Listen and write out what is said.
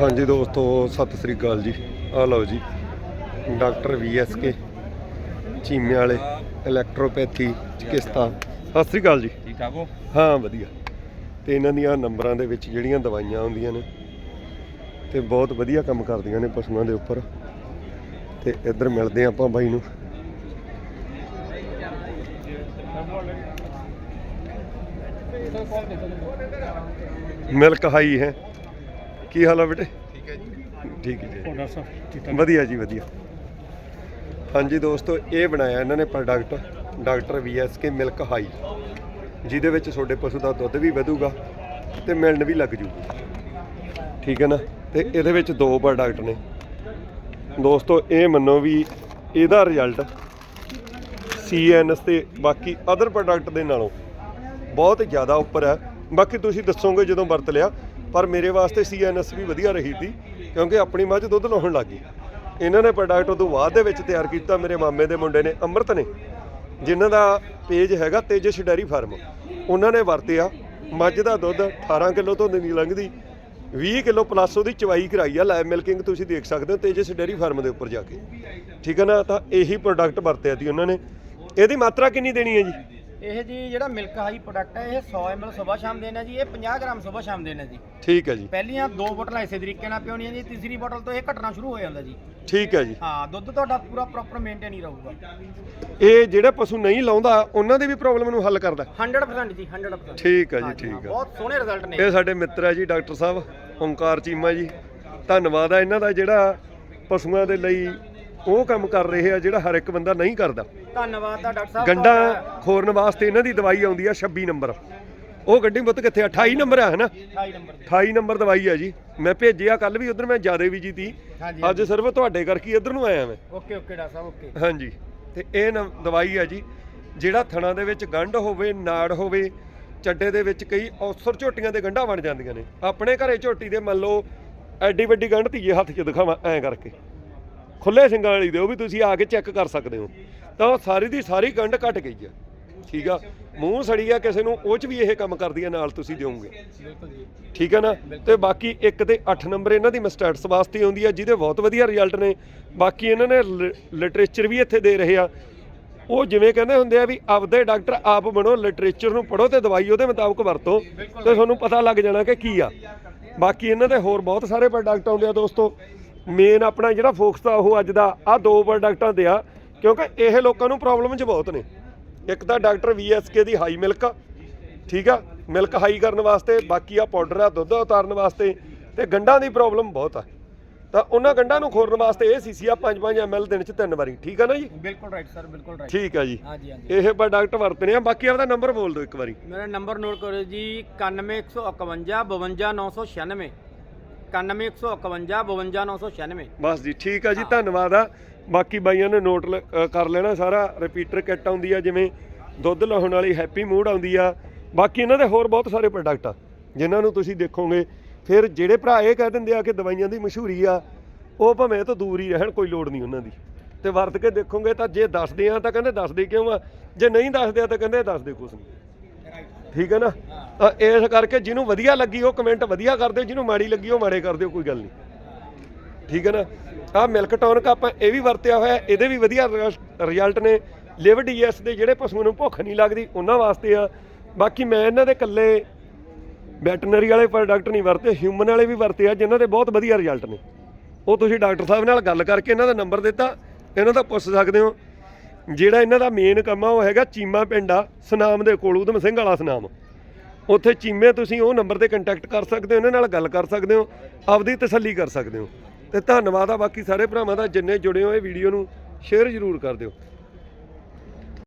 ਹਾਂਜੀ ਦੋਸਤੋ ਸਤਿ ਸ੍ਰੀ ਅਕਾਲ ਜੀ। ਆ ਲਓ ਜੀ ਡਾਕਟਰ ਵੀਐਸਕੇ ਚੀਮੇ ਵਾਲੇ ਇਲੈਕਟ੍ਰੋਪੈਥੀ ਚਿਕਿਤਸਾ। ਸਤਿ ਸ੍ਰੀ ਅਕਾਲ ਜੀ। ਠੀਕ ਠਾਕ ਹੋ? ਹਾਂ ਵਧੀਆ। ਤੇ ਇਹਨਾਂ ਦੀਆਂ ਨੰਬਰਾਂ ਦੇ ਵਿੱਚ ਜਿਹੜੀਆਂ ਦਵਾਈਆਂ ਆਉਂਦੀਆਂ ਨੇ ਤੇ ਬਹੁਤ ਵਧੀਆ ਕੰਮ ਕਰਦੀਆਂ ਨੇ ਪਸ਼ੂਆਂ ਦੇ ਉੱਪਰ। ਤੇ ਇੱਧਰ ਮਿਲਦੇ ਆਪਾਂ ਬਾਈ ਨੂੰ। ਮਿਲਕ ਹਾਈ ਹੈ। ਕੀ ਹਾਲ ਆ ਬੇਟੇ? ਠੀਕ ਹੈ ਜੀ। ਠੀਕ ਹੈ ਜੀ। ਡਾਕਟਰ ਸਾਹਿਬ ਵਧੀਆ ਜੀ ਵਧੀਆ। ਹਾਂਜੀ ਦੋਸਤੋ ਇਹ ਬਣਾਇਆ ਇਹਨਾਂ ਨੇ product doctor VSK milk high ਜਿਹਦੇ ਵਿੱਚ ਤੁਹਾਡੇ ਪਸ਼ੂ ਦਾ ਦੁੱਧ ਵੀ ਵਧੂਗਾ ਤੇ ਮਿਲਣ ਵੀ ਲੱਗ ਜੂਗੀ। ਠੀਕ ਹੈ ਨਾ? ਤੇ ਇਹਦੇ ਵਿੱਚ ਦੋ ਪ੍ਰੋਡਕਟ ਨੇ। ਦੋਸਤੋ ਇਹ ਮੰਨੋ ਵੀ ਇਹਦਾ ਰਿਜ਼ਲਟ ਸੀਐਨਐਸ ਤੇ ਬਾਕੀ ਅਦਰ ਪ੍ਰੋਡਕਟ ਦੇ ਨਾਲੋਂ ਬਹੁਤ ਜ਼ਿਆਦਾ ਉੱਪਰ ਹੈ। ਬਾਕੀ ਤੁਸੀਂ ਦੱਸੋਗੇ ਜਦੋਂ ਵਰਤ ਲਿਆ ਪਰ ਮੇਰੇ ਵਾਸਤੇ ਸੀਐਨਐਸ ਵੀ ਵਧੀਆ ਰਹੀ ਸੀ, ਕਿਉਂਕਿ ਆਪਣੀ ਮੱਝ ਦੁੱਧ ਲਾਉਣ ਲੱਗ ਗਈ। ਇਹਨਾਂ ਨੇ ਪ੍ਰੋਡਕਟ ਉਦੋਂ ਬਾਅਦ ਦੇ ਵਿੱਚ ਤਿਆਰ ਕੀਤਾ, ਮੇਰੇ ਮਾਮੇ ਦੇ ਮੁੰਡੇ ਨੇ, ਅੰਮ੍ਰਿਤ ਨੇ, ਜਿਨ੍ਹਾਂ ਦਾ ਪੇਜ ਹੈਗਾ ਤੇਜਸ ਡੈਰੀ ਫਾਰਮ। ਉਹਨਾਂ ਨੇ ਵਰਤਿਆ, ਮੱਝ ਦਾ ਦੁੱਧ 18 ਕਿਲੋ ਤੋਂ ਨਹੀਂ ਲੰਘਦੀ 20 ਕਿਲੋ ਪਲੱਸ ਉਹਦੀ ਚਵਾਈ ਕਰਾਈ ਆ ਲਾਈਵ ਮਿਲਕਿੰਗ ਤੁਸੀਂ ਦੇਖ ਸਕਦੇ ਹੋ ਤੇਜਸ ਡੈਰੀ ਫਾਰਮ ਦੇ ਉੱਪਰ ਜਾ ਕੇ। ਠੀਕ ਹੈ ਨਾ? ਤਾਂ ਇਹੀ ਪ੍ਰੋਡਕਟ ਵਰਤਿਆ ਸੀ ਉਹਨਾਂ ਨੇ। ਇਹਦੀ ਮਾਤਰਾ ਕਿੰਨੀ ਦੇਣੀ ਹੈ ਜੀ? ਇਹ ਜੀ ਜਿਹੜਾ ਮਿਲਕ ਹਾਈ ਪ੍ਰੋਡਕਟ ਹੈ ਇਹ 100 ml ਸਵੇਰ ਸ਼ਾਮ ਦੇਣਾ ਜੀ ਇਹ 50 ਗ੍ਰਾਮ ਸਵੇਰ ਸ਼ਾਮ ਦੇਣਾ ਜੀ। ਠੀਕ ਹੈ ਜੀ। ਪਹਿਲੀਆਂ ਦੋ ਬੋਤਲਾਂ ਇਸੇ ਤਰੀਕੇ ਨਾਲ ਪਿਉਣੀਆਂ ਜੀ ਤੀਸਰੀ ਬੋਤਲ ਤੋਂ ਇਹ ਘਟਣਾ ਸ਼ੁਰੂ ਹੋ ਜਾਂਦਾ ਜੀ। ਠੀਕ ਹੈ ਜੀ। ਹਾਂ ਦੁੱਧ ਤੁਹਾਡਾ ਪੂਰਾ ਪ੍ਰੋਪਰ ਮੇਨਟੇਨ ਹੀ ਰਹੂਗਾ। ਇਹ ਜਿਹੜੇ ਪਸ਼ੂ ਨਹੀਂ ਲਾਉਂਦਾ ਉਹਨਾਂ ਦੀ ਵੀ ਪ੍ਰੋਬਲਮ ਨੂੰ ਹੱਲ ਕਰਦਾ। 100% ਜੀ 100% ਠੀਕ ਹੈ ਜੀ ਠੀਕ ਹੈ ਬਹੁਤ ਸੋਹਣੇ ਰਿਜ਼ਲਟ ਨੇ। ਇਹ ਸਾਡੇ ਮਿੱਤਰ ਹੈ ਜੀ ਡਾਕਟਰ ਸਾਹਿਬ ਓਮਕਾਰ ਚੀਮਾ ਜੀ। ਧੰਨਵਾਦ ਆ ਇਹਨਾਂ ਦਾ ਜਿਹੜਾ ਪਸ਼ੂਆਂ ਦੇ ਲਈ ਉਹ ਕੰਮ ਕਰ ਰਹੇ ਆ ਜਿਹੜਾ ਹਰ ਇੱਕ ਬੰਦਾ ਨਹੀਂ ਕਰਦਾ। ਧੰਨਵਾਦ ਦਾ ਡਾਕਟਰ ਸਾਹਿਬ ਗੰਡਾ। ਖੋਰਨ ਵਾਸਤੇ ਇਹਨਾਂ ਦੀ ਦਵਾਈ ਆਉਂਦੀ ਆ 26 ਨੰਬਰ। ਉਹ ਗੱਡੀ ਬੁੱਤ ਕਿੱਥੇ ਆ? 28 ਨੰਬਰ ਆ ਹਨਾ? 28 ਨੰਬਰ ਦੀ। 28 ਨੰਬਰ ਦਵਾਈ ਆ ਜੀ। ਮੈਂ ਭੇਜਿਆ ਕੱਲ ਵੀ ਉਧਰ ਮੈਂ ਜਿਆਦੇ ਵੀ ਜੀ ਤੀ ਅੱਜ ਸਿਰਫ ਤੁਹਾਡੇ ਕਰਕੇ ਇੱਧਰ ਨੂੰ ਆਇਆ ਮੈਂ। ਓਕੇ ਓਕੇ ਡਾਕਟਰ ਸਾਹਿਬ ਓਕੇ। ਹਾਂਜੀ। ਤੇ ਇਹ ਦਵਾਈ ਆ ਜੀ ਜਿਹੜਾ ਥਣਾ ਦੇ ਵਿੱਚ ਗੰਢ ਹੋਵੇ ਨਾੜ ਹੋਵੇ ਚੱਡੇ ਦੇ ਵਿੱਚ ਕਈ ਔਸਰ ਝੋਟੀਆਂ ਦੇ ਗੰਢਾਂ ਬਣ ਜਾਂਦੀਆਂ ਨੇ। ਆਪਣੇ ਘਰੇ ਝੋਟੀ ਦੇ ਮੰਨ ਲਓ ਐਡੀ ਵੱਡੀ ਗੰਢ ਧੀਏ ਹੱਥ 'ਚ ਦਿਖਾਵਾਂ ਐਂ ਕਰਕੇ। ਖੁੱਲੇ ਸਿੰਘਾਂ ਵਾਲੀ ਦੇ, ਉਹ ਵੀ ਤੁਸੀਂ ਆ ਕੇ ਚੈੱਕ ਕਰ ਸਕਦੇ ਹੋ। ਤਾਂ ਉਹ ਸਾਰੀ ਦੀ ਸਾਰੀ ਗੰਢ ਘਟ ਗਈ ਆ। ਠੀਕ ਆ? ਮੂੰਹ ਸੜੀ ਆ ਕਿਸੇ ਨੂੰ, ਉਹ 'ਚ ਵੀ ਇਹ ਕੰਮ ਕਰਦੀ ਆ, ਨਾਲ ਤੁਸੀਂ ਦਿਓਗੇ। ਠੀਕ ਹੈ ਨਾ? ਤੇ ਬਾਕੀ ਇੱਕ ਤੇ 8 ਨੰਬਰ ਇਹਨਾਂ ਦੀ ਮਸਟੈਟਸ ਵਾਸਤੇ ਆਉਂਦੀ ਆ, ਜਿਹਦੇ ਬਹੁਤ ਵਧੀਆ ਰਿਜ਼ਲਟ ਨੇ। ਬਾਕੀ ਇਹਨਾਂ ਨੇ ਲਿਟਰੇਚਰ ਵੀ ਇੱਥੇ ਦੇ ਰਹੇ ਆ। ਉਹ ਜਿਵੇਂ ਕਹਿੰਦੇ ਹੁੰਦੇ ਆ ਵੀ ਆਪਦੇ ਡਾਕਟਰ ਆਪ ਬਣੋ ਲਿਟਰੇਚਰ ਨੂੰ ਪੜ੍ਹੋ ਤੇ ਦਵਾਈ ਉਹਦੇ ਮੁਤਾਬਕ ਵਰਤੋ। ਤੇ ਤੁਹਾਨੂੰ ਪਤਾ ਲੱਗ ਜਾਣਾ ਕਿ ਕੀ ਆ। ਬਾਕੀ ਇਹਨਾਂ ਦੇ ਹੋਰ ਬਹੁਤ ਸਾਰੇ ਪ੍ਰੋਡਕਟ ਆਉਂਦੇ ਆ ਦੋਸਤੋ। ਮੇਨ ਆਪਣਾ ਜਿਹੜਾ ਫੋਕਸ ਆ ਉਹ ਅੱਜ ਦਾ ਆ ਦੋ ਪ੍ਰੋਡਕਟਾਂ ਦੇ ਆ ਕਿਉਂਕਿ ਇਹ ਲੋਕਾਂ ਨੂੰ ਪ੍ਰੋਬਲਮ ਚ ਬਹੁਤ ਨੇ। ਇੱਕ ਤਾਂ ਡਾਕਟਰ ਵੀਐਸਕੇ ਦੀ ਹਾਈ ਮਿਲਕ ਠੀਕ ਆ ਮਿਲਕ ਹਾਈ ਕਰਨ ਵਾਸਤੇ ਬਾਕੀ ਆ ਪਾਊਡਰ ਆ ਦੁੱਧ ਉਤਾਰਨ ਵਾਸਤੇ ਤੇ ਗੰਢਾਂ ਦੀ ਪ੍ਰੋਬਲਮ ਬਹੁਤ ਆ। ਤਾਂ ਉਹਨਾਂ ਗੰਢਾਂ ਨੂੰ ਖੋਰਨ ਵਾਸਤੇ ਇਹ ਸੀਸੀ ਆ 5-5 ml ਦਿਨ ਚ ਤਿੰਨ ਵਾਰੀ ਠੀਕ ਆ ਨਾ ਜੀ? ਬਿਲਕੁਲ ਰਾਈਟ ਸਰ ਬਿਲਕੁਲ ਰਾਈਟ ਠੀਕ ਆ ਜੀ। ਹਾਂਜੀ ਹਾਂਜੀ। ਇਹ ਪ੍ਰੋਡਕਟ ਵਰਤਨੇ ਆ ਬਾਕੀ ਆਪਦਾ ਨੰਬਰ ਬੋਲ ਦਿਓ ਇੱਕ ਵਾਰੀ। ਮੇਰਾ ਨੰਬਰ ਨੋਟ ਕਰੋ ਜੀ 9151 52996 9151 52996 ਬਸ ਜੀ ਠੀਕ ਆ ਜੀ ਧੰਨਵਾਦ ਆ। ਬਾਕੀ ਬਾਈਆਂ ਨੇ ਨੋਟ ਲ- ਅ, ਕਰ ਲੈਣਾ ਸਾਰਾ ਰਿਪੀਟਰ ਕਿੱਟ ਆਉਂਦੀ ਆ ਜਿਵੇਂ ਦੁੱਧ ਲਾਉਣ ਵਾਲੀ ਹੈਪੀ ਮੂਡ ਆਉਂਦੀ ਆ। ਬਾਕੀ ਇਹਨਾਂ ਦੇ ਹੋਰ ਬਹੁਤ ਸਾਰੇ ਪ੍ਰੋਡਕਟ ਆ ਜਿਨ੍ਹਾਂ ਨੂੰ ਤੁਸੀਂ ਦੇਖੋਗੇ। ਫਿਰ ਜਿਹੜੇ ਭਰਾ ਇਹ ਕਹਿ ਦਿੰਦੇ ਆ ਕਿ ਦਵਾਈਆਂ ਦੀ ਮਸ਼ਹੂਰੀ ਆ ਉਹ ਭਾਵੇਂ ਇਹ ਤੋਂ ਦੂਰ ਹੀ ਰਹਿਣ ਕੋਈ ਲੋੜ ਨਹੀਂ ਉਹਨਾਂ ਦੀ। ਤੇ ਵਰਤ ਕੇ ਦੇਖੋਗੇ ਤਾਂ ਜੇ ਦੱਸਦੇ ਆ ਤਾਂ ਕਹਿੰਦੇ ਦੱਸਦੇ ਕਿਉਂ ਆ ਜੇ ਨਹੀਂ ਦੱਸਦੇ ਆ ਤਾਂ ਕਹਿੰਦੇ ਦੱਸਦੇ ਕੁਛ ਨਹੀਂ। ਠੀਕ ਹੈ ਨਾ? ਤਾਂ ਇਸ ਕਰਕੇ ਜਿਹਨੂੰ ਵਧੀਆ ਲੱਗੀ ਉਹ ਕਮੈਂਟ ਵਧੀਆ ਕਰ ਦਿਓ ਜਿਹਨੂੰ ਮਾੜੀ ਲੱਗੀ ਉਹ ਮਾੜੇ ਕਰ ਦਿਓ ਕੋਈ ਗੱਲ ਨਹੀਂ। ਠੀਕ ਹੈ ਨਾ? ਆ ਮਿਲਕ ਟੌਨਕ ਆਪਾਂ ਇਹ ਵੀ ਵਰਤਿਆ ਹੋਇਆ, ਇਹਦੇ ਵੀ ਵਧੀਆ ਰਿਜ਼ਲਟ ਨੇ। ਲਿਵ ਡੀਐਸ ਦੇ ਜਿਹੜੇ ਪਸ਼ੂਆਂ ਨੂੰ ਭੁੱਖ ਨਹੀਂ ਲੱਗਦੀ, ਉਹਨਾਂ ਵਾਸਤੇ ਆ। ਬਾਕੀ ਮੈਂ ਇਹਨਾਂ ਦੇ ਇਕੱਲੇ ਵੈਟਰਨਰੀ ਵਾਲੇ ਪ੍ਰੋਡਕਟ ਨਹੀਂ ਵਰਤੇ ਹਿਊਮਨ ਵਾਲੇ ਵੀ ਵਰਤੇ ਆ, ਜਿਨ੍ਹਾਂ ਦੇ ਬਹੁਤ ਵਧੀਆ ਰਿਜ਼ਲਟ ਨੇ। ਉਹ ਤੁਸੀਂ ਡਾਕਟਰ ਸਾਹਿਬ ਨਾਲ ਗੱਲ ਕਰਕੇ ਇਹਨਾਂ ਦਾ ਨੰਬਰ ਦਿੱਤਾ, ਇਹਨਾਂ ਦਾ ਪੁੱਛ ਸਕਦੇ ਹੋ। ਜਿਹੜਾ ਇਹਨਾਂ ਦਾ ਮੇਨ ਕੰਮ ਆ, ਉਹ ਹੈਗਾ ਚੀਮਾ ਪਿੰਡ ਆ, ਸੁਨਾਮ ਦੇ ਕੋਲ, ਉਦਮ ਸਿੰਘ ਵਾਲਾ ਸੁਨਾਮ। ਉੱਥੇ ਚੀਮੇ ਤੁਸੀਂ ਉਹ ਨੰਬਰ ਤੇ ਕੰਟੈਕਟ ਕਰ ਸਕਦੇ ਹੋ ਇਹਨਾਂ ਨਾਲ ਗੱਲ ਕਰ ਸਕਦੇ ਹੋ, ਆਪਦੀ ਤਸੱਲੀ ਕਰ ਸਕਦੇ ਹੋ। ਤੇ ਧੰਨਵਾਦ ਆ ਬਾਕੀ ਸਾਰੇ ਭਰਾਵਾਂ ਦਾ, ਜਿੰਨੇ ਜੁੜੇ ਹੋ ਇਹ ਵੀਡੀਓ ਨੂੰ ਸ਼ੇਅਰ ਜ਼ਰੂਰ ਕਰ ਦਿਓ।